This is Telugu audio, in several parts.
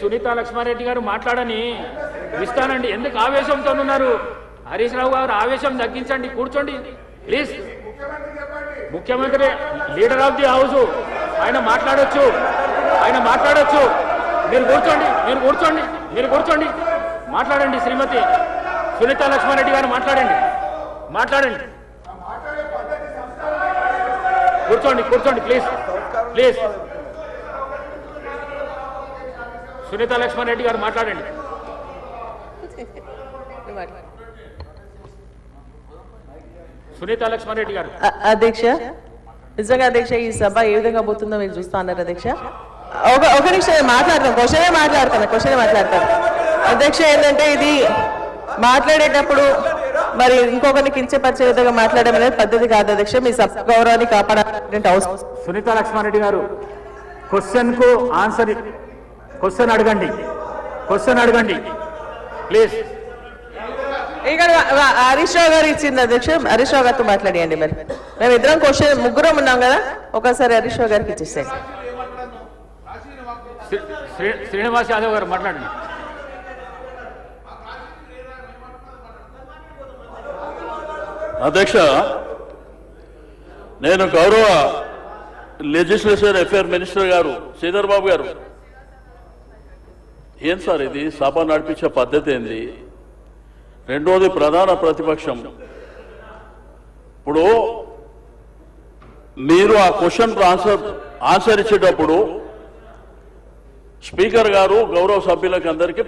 సునీత లక్ష్మారెడ్డి గారు మాట్లాడని ఇస్తానండి. ఎందుకు ఆవేశంతో ఉన్నారు? హరీష్ రావు గారు ఆవేశం తగ్గించండి కూర్చోండి ప్లీజ్ ముఖ్యమంత్రి లీడర్ ఆఫ్ ది హౌస్ ఆయన మాట్లాడొచ్చు ఆయన మాట్లాడొచ్చు. మీరు కూర్చోండి మీరు కూర్చోండి మీరు కూర్చోండి. మాట్లాడండి శ్రీమతి సునీత లక్ష్మారెడ్డి గారు మాట్లాడండి మాట్లాడండి. కూర్చోండి కూర్చోండి ప్లీజ్ ప్లీజ్ సునీత లక్ష్మణ్ రెడ్డి గారు మాట్లాడండి. సునీత లక్ష్మణ్ రెడ్డి గారు. అధ్యక్ష నిజంగా అధ్యక్ష ఈ సభ ఏ విధంగా పోతుందో మీరు చూస్తా ఉన్నారు అధ్యక్ష? ఒక ఒక నిమిషం మాట్లాడతాను క్వశ్చనే మాట్లాడతాను క్వశ్చనే మాట్లాడతాను. అధ్యక్ష ఏంటంటే ఇది మాట్లాడేటప్పుడు మరి ఇంకొకరిని కించపరిచే విధంగా మాట్లాడడం అనేది పద్ధతి కాదు అధ్యక్ష మీ సభ గౌరవాన్ని కాపాడాలంటే అవసరం. సునీత లక్ష్మణ్ రెడ్డి గారు క్వశ్చన్కు ఆన్సర్ క్వశ్చన్ అడగండి. క్వశ్చన్ అడగండి. ప్లీజ్ ఇక్కడ హరీష్ రావు గారు ఇచ్చింది అధ్యక్ష. హరీష్ రావు గారితో మాట్లాడియండి మరి. మేము ఇద్దరం క్వశ్చన్ ముగ్గురం ఉన్నాం కదా. ఒకసారి హరీష్ రావు గారికి ఇచ్చేసేయండి. శ్రీనివాస్ యాదవ్ గారు మాట్లాడండి. అధ్యక్ష నేను గౌరవ లెజిస్లేచర్ అఫేర్ మినిస్టర్ గారు శ్రీధర్ బాబు గారు ఏం సార్ ఇది? సభ నడిపించే పద్ధతి ఏంది? రెండోది ప్రధాన ప్రతిపక్షం. ఇప్పుడు మీరు ఆ క్వశ్చన్ ఆన్సర్ ఆన్సర్ ఇచ్చేటప్పుడు స్పీకర్ గారు గౌరవ సభ్యులకు అందరికీ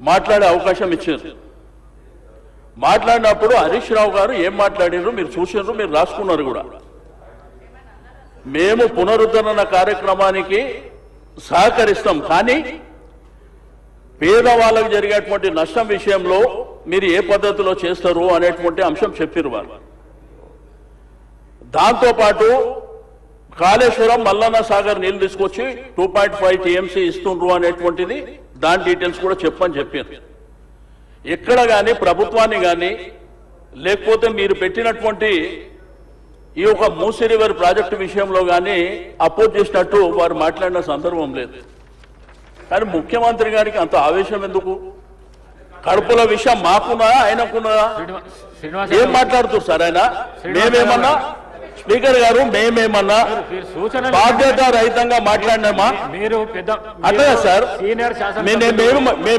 మాట్లాడే అవకాశం ఇచ్చారు. మాట్లాడినప్పుడు హరీష్ రావు గారు ఏం మాట్లాడినారు మీరు చూసినారు మీరు రాసుకున్నారు కూడా. మేము పునరుద్ధరణ కార్యక్రమానికి సహకరిస్తాం. కానీ పేదవాళ్ళకు జరిగేటువంటి నష్టం విషయంలో మీరు ఏ పద్ధతిలో చేస్తారు అనేటువంటి అంశం చెప్పారు వారు. దాంతోపాటు కాళేశ్వరం మల్లన్న సాగర్ నీళ్ళు తీసుకొచ్చి టూ పాయింట్ ఫైవ్ టీఎంసీ ఇస్తుండ్రు అనేటువంటిది దాని డీటెయిల్స్ కూడా చెప్పని చెప్పారు ఎక్కడ కానీ ప్రభుత్వాన్ని కానీ లేకపోతే మీరు పెట్టినటువంటి ఈ యొక్క మూసీ రివర్ ప్రాజెక్టు విషయంలో కానీ అపోజ్ చేసినట్టు వారు మాట్లాడిన సందర్భం లేదు. కానీ ముఖ్యమంత్రి గారికి అంత ఆవేశం ఎందుకు? కడుపుల విషయం మాకున్నా శ్రీనివాస్ ఏం యాదవ్ మాట్లాడుతారు సార్ ఆయన? మేమేమన్నా? స్పీకర్ గారు మేమేమన్నా? బాధ్యత రహితంగా మాట్లాడినామా? మీరు పెద్ద అట్లా సార్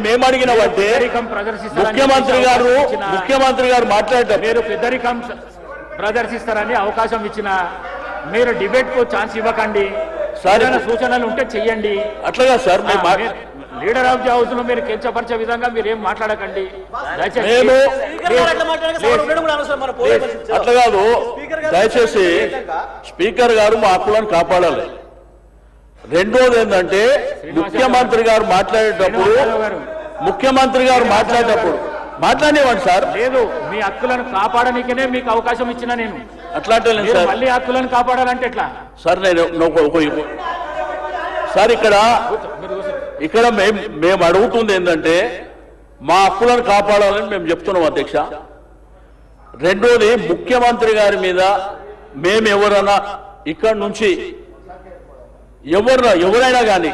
మేము అడిగినామంటే ముఖ్యమంత్రి గారు ముఖ్యమంత్రి గారు మాట్లాడటం. మీరు పెద్దరికం ప్రదర్శిస్తారని అవకాశం ఇచ్చిన మీరు డిబేట్కు ఛాన్స్ ఇవ్వకండి. సార్, ఏదైనా సూచనలు ఉంటే చెయ్యండి. అట్లాగా సార్ లీడర్ ఆఫ్ ది హౌస్లో మీరు కించపరిచే విధంగా మీరు ఏం మాట్లాడకండి. దయచేసి మేము స్పీకర్ గారు అట్లా కాదు. దయచేసి స్పీకర్ గారు మా హక్కులను కాపాడాలి. రెండోది ఏంటంటే ముఖ్యమంత్రి గారు మాట్లాడేటప్పుడు. ముఖ్యమంత్రి గారు మాట్లాడేటప్పుడు మాట్లాడేవాడు సార్. లేదు మీ హక్కులను కాపాడనికనే మీకు అవకాశం ఇచ్చిన నేను. అట్లాంటి సార్. మళ్ళీ హక్కులను కాపాడాలంటే ఎట్లా? సార్ నేను సార్ ఇక్కడ. ఇక్కడ మేము మేము అడుగుతుంది ఏంటంటే మా హక్కులను కాపాడాలని మేము చెప్తున్నాం అధ్యక్ష. రెండోది ముఖ్యమంత్రి గారి మీద మేము ఎవరైనా ఇక్కడ నుంచి ఎవరు ఎవరైనా కానీ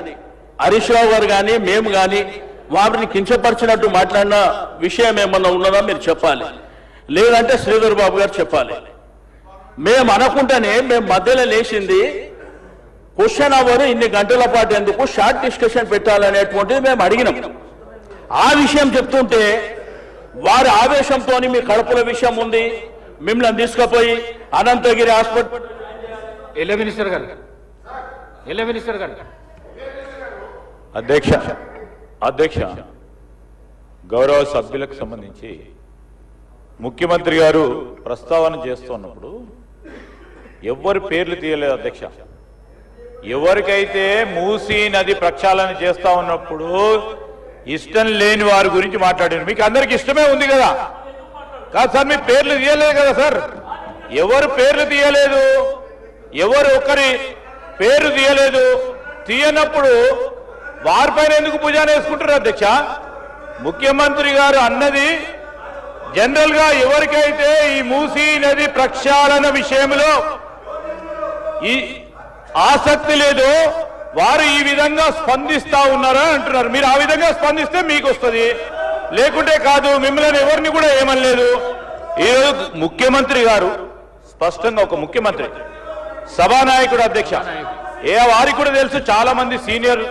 హరీష్ రావు గారు కానీ మేము కానీ వారిని కించపరిచినట్టు మాట్లాడిన విషయం ఏమన్నా ఉన్నదా మీరు చెప్పాలి. లేదంటే శ్రీధర్ బాబు గారు చెప్పాలి. మేము అనకుండానే మేము మధ్యలో లేచింది క్వశ్చన్ అవర్ ఇన్ని గంటల పాటు ఎందుకు షార్ట్ డిస్కషన్ పెట్టాలనేటువంటిది మేము అడిగినాం. ఆ విషయం చెప్తుంటే వారి ఆవేశంతో మీ కడుపుల విషయం ఉంది మిమ్మల్ని తీసుకుపోయి అనంతగిరి హాస్పిటల్ ఎల్ల మినిస్టర్ గారు. ఎల్ల మినిస్టర్ గారు. అధ్యక్ష అధ్యక్ష గౌరవ సభ్యులకు సంబంధించి ముఖ్యమంత్రి గారు ప్రస్తావన చేస్తున్నప్పుడు ఎవరి పేర్లు తీయలేదు అధ్యక్ష. ఎవరికైతే మూసీ నది ప్రక్షాళన చేస్తా ఉన్నప్పుడు ఇష్టం లేని వారి గురించి మాట్లాడారు. మీకు అందరికి ఇష్టమే ఉంది కదా? కాదు సార్ మీ పేర్లు తీయలేదు కదా సార్? ఎవరు పేర్లు తీయలేదు? ఎవరు ఒకరి పేరు తీయలేదు? తీయనప్పుడు వారిపైన ఎందుకు భుజాన వేసుకుంటారు అధ్యక్ష? ముఖ్యమంత్రి గారు అన్నది జనరల్గా ఎవరికైతే ఈ మూసీ నది ప్రక్షాళన విషయంలో ఈ ఆసక్తి లేదు వారు ఈ విధంగా స్పందిస్తా ఉన్నారా అంటున్నారు. మీరు ఆ విధంగా స్పందిస్తే మీకు వస్తుంది లేకుంటే కాదు మిమ్మల్ని ఎవరిని కూడా ఏమనలేదు. ఈరోజు ముఖ్యమంత్రి గారు స్పష్టంగా ఒక ముఖ్యమంత్రి సభానాయకుడు అధ్యక్ష. ఏ వారికి కూడా తెలుసు చాలా మంది సీనియర్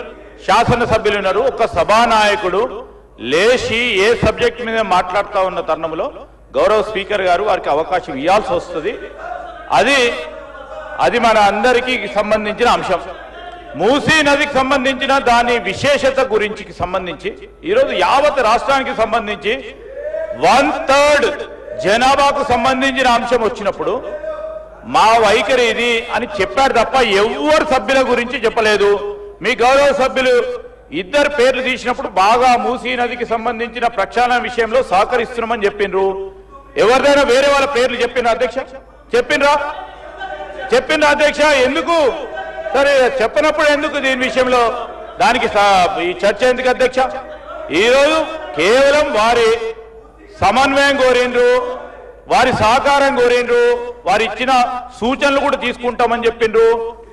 శాసనసభ్యులు ఉన్నారు ఒక సభానాయకుడు లేచి ఏ సబ్జెక్ట్ మీద మాట్లాడుతా ఉన్న తరుణంలో గౌరవ స్పీకర్ గారు వారికి అవకాశం ఇవ్వాల్సి వస్తుంది. అది అది మన అందరికీ సంబంధించిన అంశం. మూసీ నదికి సంబంధించిన దాని విశేషత గురించి సంబంధించి ఈరోజు యావత్ రాష్ట్రానికి సంబంధించి వన్ థర్డ్ జనాభాకు సంబంధించిన అంశం వచ్చినప్పుడు మా వైఖరి ఇది అని చెప్పారు తప్ప ఎవ్వరు సభ్యుల గురించి చెప్పలేదు. మీ గౌరవ సభ్యులు ఇద్దరు పేర్లు తీసినప్పుడు బాగా మూసీ నదికి సంబంధించిన ప్రక్షాళన విషయంలో సహకరిస్తున్నామని చెప్పిండ్రు ఎవరిదైనా వేరే వాళ్ళ పేర్లు చెప్పిన అధ్యక్ష? చెప్పిండ్రా చెప్పిండ్రు అధ్యక్ష? ఎందుకు? సరే చెప్పనప్పుడు ఎందుకు దీని విషయంలో? దానికి ఈ చర్చ ఎందుకు అధ్యక్ష? ఈరోజు కేవలం వారి సమన్వయం కోరిండ్రు వారి సహకారం కోరిండ్రు వారు ఇచ్చిన సూచనలు కూడా తీసుకుంటామని చెప్పిండ్రు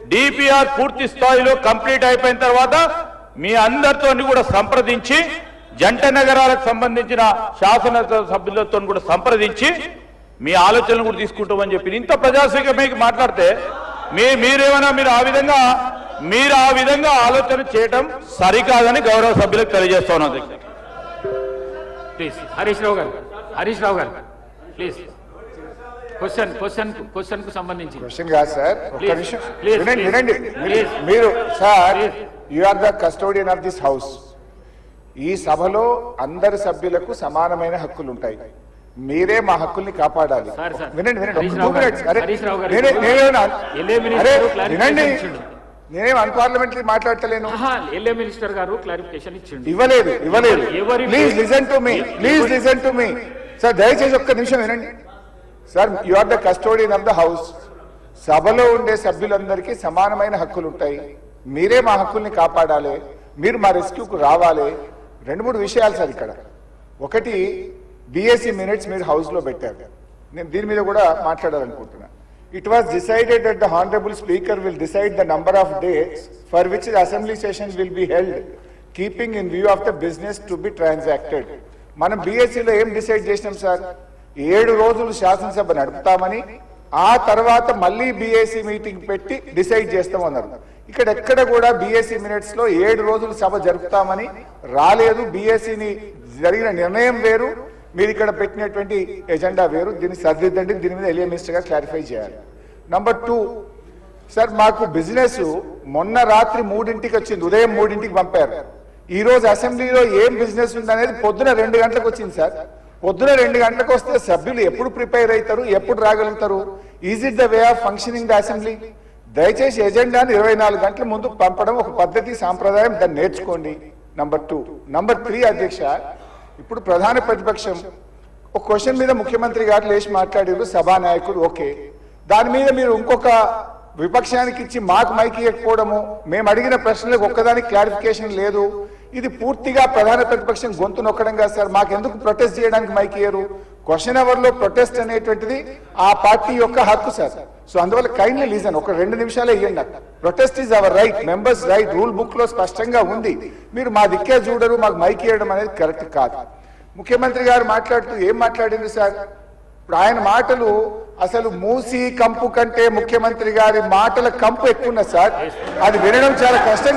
డిపిఆర్ పూర్తి స్థాయిలో కంప్లీట్ అయిపోయిన తర్వాత మీ అందరితో కూడా సంప్రదించి జంట నగరాలకు సంబంధించిన శాసన సభ్యులతో కూడా సంప్రదించి మీ ఆలోచనలు కూడా తీసుకుంటామని చెప్పి. ఇంత ప్రజాస్వామ్యకి మాట్లాడితే మీ మీరేమైనా మీరు ఆ విధంగా మీరు ఆ విధంగా ఆలోచన చేయటం సరికాదని గౌరవ సభ్యులకు తెలియజేస్తా ఉన్నాను ప్లీజ్ హరీష్ రావు గారు హరీష్ రావు గారు ప్లీజ్ క్వశ్చన్ క్వశ్చన్ క్వశ్చన్కు సంబంధించి. క్వశ్చన్ కాదు సార్ ఒక్క నిమిషం. వినండి వినండి. మీరు- sir. You are the custodian of this house ఈ సభలో అందరి సభ్యులకు సమానమైన హక్కులు ఉంటాయి మీరే మా హక్కుల్ని కాపాడాలి. వినండి వినండి. నేనే- వినండి. అన్పార్లమెంటరీ మాట్లాడతలేను? ఎల్ఏ మినిస్టర్ గారు క్లారిఫికేషన్ ఇచ్చిండు. ఇవ్వలేదు ఇవ్వలేదు. Please listen to me please listen to me sir దయచేసి ఒక్క నిమిషం వినండి. Sir you are the custodian of the house సభలో ఉండే సభ్యులందరికీ సమానమైన హక్కులు ఉంటాయి మీరే మా హక్కుల్ని కాపాడాలి. మీరు మా రెస్క్యూకు రావాలి. రెండు మూడు విషయాలు సార్ ఇక్కడ. ఒకటి బిఎస్సి మినిట్స్ మీరు హౌస్లో పెట్టారు. నేను దీని మీద కూడా మాట్లాడాలనుకుంటున్నా. It was decided that the honourable speaker will decide the number of days for which the assembly session will be held keeping in view of the business to be transacted మనం బిఎస్సిలో ఏం డిసైడ్ చేసినాం సార్ ఏడు రోజులు శాసనసభ నడుపుతామని ఆ తర్వాత మళ్ళీ బీఏసీ మీటింగ్ పెట్టి డిసైడ్ చేస్తామన్నారు ఇక్కడ ఎక్కడ కూడా బీఎస్సీ మినిట్స్లో ఏడు రోజులు సభ జరుపుతామని రాలేదు. బీఎస్సీని జరిగిన నిర్ణయం వేరు. మీరు ఇక్కడ పెట్టినటువంటి ఎజెండా వేరు. దీన్ని సరిదిద్దండి. దీని మీద ఎలియా మినిస్టర్ గారు క్లారిఫై చేయాలి. నంబర్ టూ సార్ మాకు బిజినెస్ మొన్న రాత్రి మూడింటికి వచ్చింది. ఉదయం మూడింటికి పంపారు. ఈ రోజు అసెంబ్లీలో ఏం బిజినెస్ ఉంది అనేది పొద్దున రెండు గంటలకు వచ్చింది సార్ పొద్దున రెండు గంటలకు వస్తే సభ్యులు ఎప్పుడు ప్రిపేర్ అవుతారు ఎప్పుడు రాగలుగుతారు? Is it the way of functioning the assembly దయచేసి ఎజెండాను ఇరవై నాలుగు గంటల ముందు పంపడం ఒక పద్ధతి సాంప్రదాయం దాన్ని నేర్చుకోండి. నంబర్ టూ నంబర్ త్రీ అధ్యక్ష ఇప్పుడు ప్రధాన ప్రతిపక్షం. ఒక క్వశ్చన్ మీద ముఖ్యమంత్రి గారు లేచి మాట్లాడారు సభానాయకుడు ఓకే. దాని మీద మీరు ఇంకొక విపక్షానికి ఇచ్చి మాకు మైక్ ఇవ్వకపోవడము మేము అడిగిన ప్రశ్నలకు ఒక్కదానికి క్లారిఫికేషన్ లేదు. ఇది పూర్తిగా ప్రధాన ప్రతిపక్షం గొంతు నొక్కడం కాదు సార్. మాకెందుకు ప్రొటెస్ట్ చేయడానికి మైక్ ఇయ్యరు? క్వశ్చన్ అవర్లో ప్రొటెస్ట్ అనేటువంటిది ఆ పార్టీ యొక్క హక్కు సార్. సో అందువల్ల కైండ్లీ లీజన్ ఒక రెండు నిమిషాలే ఇవ్వండి protest is our right members right rule బుక్లో స్పష్టంగా ఉంది. మీరు మా దిక్కే చూడరు మాకు మైక్ ఇవ్వడం అనేది కరెక్ట్ కాదు. ముఖ్యమంత్రి గారు మాట్లాడుతూ ఏం మాట్లాడింది సార్? ఇప్పుడు ఆయన మాటలు అసలు మూసి కంపు కంటే ముఖ్యమంత్రి గారి మాటల కంపు ఎక్కువ ఉన్నది సార్. అది వినడం చాలా కష్టం.